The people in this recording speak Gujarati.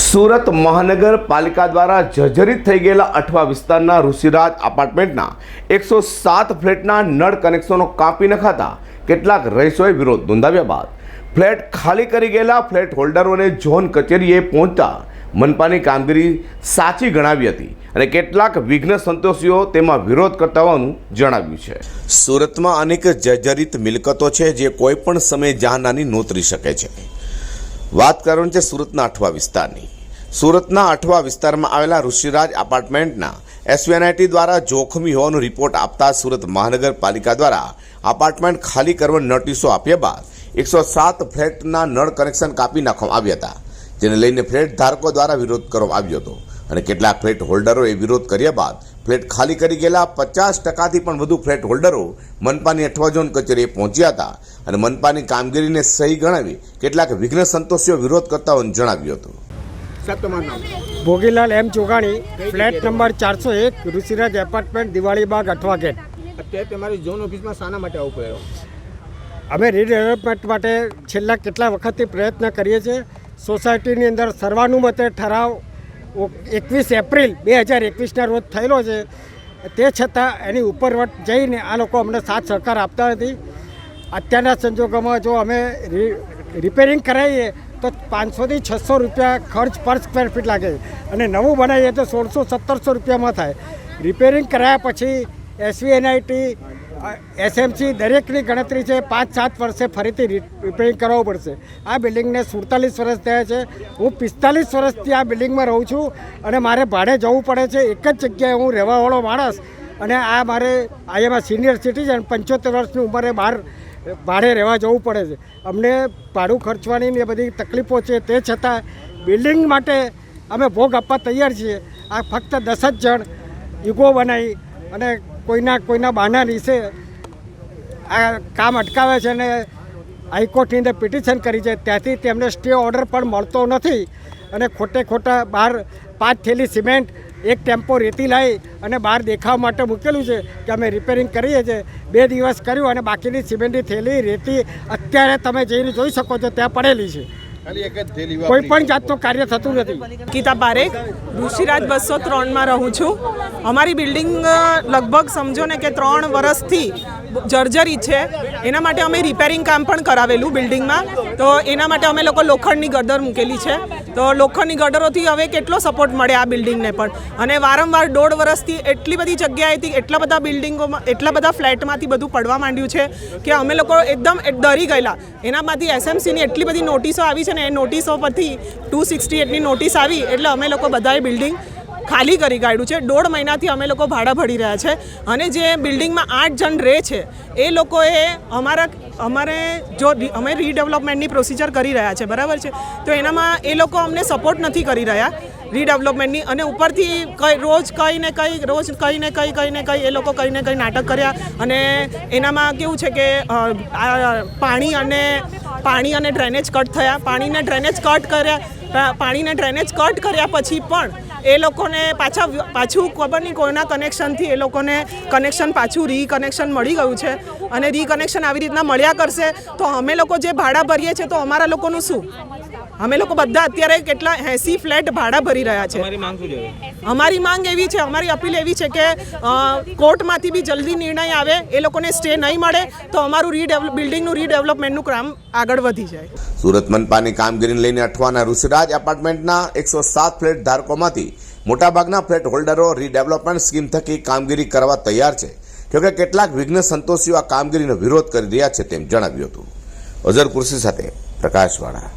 સુરત મહાનગરપાલિકા દ્વારા જર્જરિત થઈ ગયેલા અઠવા વિસ્તારના ઋષિરાજ એપાર્ટમેન્ટના એકસો સાત ફ્લેટના નળ કનેક્શનો કાપી નખાતા કેટલાક રહીશોએ વિરોધ નોંધાવ્યા બાદ ફ્લેટ ખાલી કરી ગયેલા ફ્લેટ હોલ્ડરોને ઝોન કચેરીએ પહોંચતા મનપાની કામગીરી સાચી ગણાવી હતી અને કેટલાક વિઘ્ન સંતોષીઓ તેમાં વિરોધ કરતા હોવાનું જણાવ્યું છે. સુરતમાં અનેક જર્જરિત મિલકતો છે જે કોઈ પણ સમયે જાનહાની નોતરી શકે છે. વાત કરવાની છે સુરતના અઠવા વિસ્તારની. સુરતના અઠવા વિસ્તારમાં આવેલા ઋષિરાજ અપાર્ટમેન્ટના એસવીએનઆઈટી દ્વારા જોખમી હોવાનો રિપોર્ટ આપતા સુરત મહાનગરપાલિકા દ્વારા અપાર્ટમેન્ટ ખાલી કરવા નોટિસો આપ્યા બાદ એકસો સાત ફ્લેટના નળ કનેક્શન કાપી નાખવામાં આવ્યા હતા, જેને લઈને ફ્લેટ ધારકો દ્વારા વિરોધ કરવામાં આવ્યો હતો. અને કેટલાક ફ્લેટ હોલ્ડરોએ વિરોધ કર્યા બાદ ફ્લેટ ખાલી કરી ગયેલા પચાસ ટકાથી પણ વધુ ફ્લેટ હોલ્ડરો મનપાની અઠવા ઝોન કચેરીએ પહોંચ્યા હતા અને મનપાની કામગીરીને સહી ગણાવી કેટલાક વિઘ્ન સંતોષીઓ વિરોધ કરતા જણાવ્યું હતું. સાહેબ તમારું નામ? ભોગીલાલ એમ ચોગાણી ફ્લેટ નંબર ચારસો એક ઋષિરાજ એપાર્ટમેન્ટ દિવાળીબાગ અઠવા ગેટ. અત્યારે તમારી ઝોન ઓફિસમાં શાના માટે આવું પડ્યો અમે રીડેવલપમેન્ટ માટે છેલ્લા કેટલા વખતથી પ્રયત્ન કરીએ છીએ? સોસાયટીની અંદર સર્વાનુમતે ઠરાવ એકવીસ એપ્રિલ બે હજાર એકવીસના રોજ થયેલો છે. તે છતાં એની ઉપરવટ જઈને આ લોકો અમને સાથ સહકાર આપતા નથી. અત્યારના સંજોગોમાં જો અમે રિપેરિંગ કરાવીએ તો પાંચસોથી છસો રૂપિયા ખર્ચ પર સ્ક્વેર ફીટ લાગે. અને નવું બનાવીએ તો સોળસો સત્તરસો રૂપિયામાં થાય. રિપેરિંગ કરાયા પછી એસવીએનઆઈટી એસએમસી દરેકની ગણતરી છે. પાંચ સાત વર્ષે ફરીથી રિપેરિંગ કરાવવું પડશે. આ બિલ્ડિંગને સુડતાલીસ વર્ષ થયા છે. હું પિસ્તાલીસ વર્ષથી આ બિલ્ડિંગમાં રહું છું અને મારે ભાડે જવું પડે છે. એક જ જગ્યાએ હું રહેવાવાળો માણસ અને આ મારે અહીંયામાં સિનિયર સિટીઝન પંચોતેર વર્ષની ઉંમરે બહાર ભાડે રહેવા જવું પડે છે. અમને ભાડું ખર્ચવાની એ બધી તકલીફો છે. તે છતાં બિલ્ડિંગ માટે અમે ભોગ આપવા તૈયાર છીએ. આ ફક્ત દસ જ જણ ઈગો બનાવી અને કોઈના કોઈના બહાના રીસે આ કામ અટકાવે છે અને હાઈકોર્ટની અંદર પિટિશન કરી છે. ત્યાંથી તેમને સ્ટે ઓર્ડર પણ મળતો નથી અને ખોટે ખોટા બહાર પાંચ થેલી સિમેન્ટ, એક ટેમ્પો રેતી લાવી અને બહાર દેખાવા માટે મૂકેલું છે કે અમે રિપેરિંગ કરીએ છીએ. બે દિવસ કર્યું અને બાકીની સિમેન્ટની થેલી, રેતી અત્યારે તમે જઈને જોઈ શકો છો, ત્યાં પડેલી છે. કોઈ પણ જાતનું કાર્ય થતું નથી. ગીતા પારેખ ઋષિરાજ બસો ત્રણમાં રહું છું. અમારી બિલ્ડિંગ લગભગ સમજો ને કે ત્રણ વર્ષથી જર્જરી છે. એના માટે અમે રિપેરિંગ કામ પણ કરાવેલું બિલ્ડિંગમાં. તો એના માટે અમે લોકો લોખંડની ગરદર મૂકેલી છે. તો લોખંડની ગટરોથી હવે કેટલો સપોર્ટ મળે આ બિલ્ડિંગને પણ? અને વારંવાર દોઢ વર્ષથી એટલી બધી જગ્યાએથી એટલા બધા બિલ્ડિંગોમાં એટલા બધા ફ્લેટમાંથી બધું પડવા માંડ્યું છે કે અમે લોકો એકદમ ડરી ગયેલા. એનામાંથી એસએમસીની એટલી બધી નોટિસો આવી છે ને એ નોટિસો પરથી ટુ સિક્સટી એટની નોટિસ આવી એટલે અમે લોકો બધાએ બિલ્ડિંગ ખાલી કરી કાઢ્યું છે. દોઢ મહિનાથી અમે લોકો ભાડા ભરી રહ્યા છે. અને જે બિલ્ડિંગમાં આઠ જણ રહે છે, એ લોકોએ અમારા, અમારે જો અમે રીડેવલપમેન્ટની પ્રોસિજર કરી રહ્યા છે, બરાબર છે? તો એનામાં એ લોકો અમને સપોર્ટ નથી કરી રહ્યા રીડેવલપમેન્ટની અને ઉપરથી કઈ, રોજ કંઈ ને કંઈ, રોજ કંઈ ને કંઈ કંઈ ને કંઈ એ લોકો કંઈ ને કંઈ નાટક કર્યા. અને એનામાં કેવું છે કે પાણી અને પાણી અને ડ્રેનેજ કટ થયા. પાણીને ડ્રેનેજ કટ કર્યા પાણીને ડ્રેનેજ કટ કર્યા પછી પણ એ લોકોને પાછા પાછું ખબર નહીં કોઈના કનેક્શનથી એ લોકોને કનેક્શન પાછું રીકનેક્શન મળી ગયું છે. અને રીકનેક્શન આવી રીતના મળ્યા કરશે તો અમે લોકો જે ભાડા ભરીએ છીએ તો અમારા લોકોનું શું? અમે લોકો બધા અત્યારે કેટલા એસી ફ્લેટ ભાડા ભરી રહ્યા છે. અમારી માંગ એવી છે અમારી અપીલ એવી છે કે કોર્ટમાંથી બી જલ્દી નિર્ણય આવે એ લોકોને સ્ટે નહીં મળે તો અમારું રીડેવલપ બિલ્ડિંગનું રીડેવલપમેન્ટનું કામ આગળ વધી જાય. સુરત મનપાની કામગીરીને લઈને અઠવાના ઋષિરાજ એપાર્ટમેન્ટના એકસો સાત ફ્લેટ ધારકોમાંથી મોટાભાગના ફ્લેટ હોલ્ડરો રીડેવલપમેન્ટ સ્કીમ થકી કામગીરી કરવા તૈયાર છે. જોકે કેટલાક વિઘ્ન સંતોષીઓ આ કામગીરીનો વિરોધ કરી રહ્યા છે તેમ જણાવ્યું હતું. અઝર કુર્સી સાથે પ્રકાશવાળા.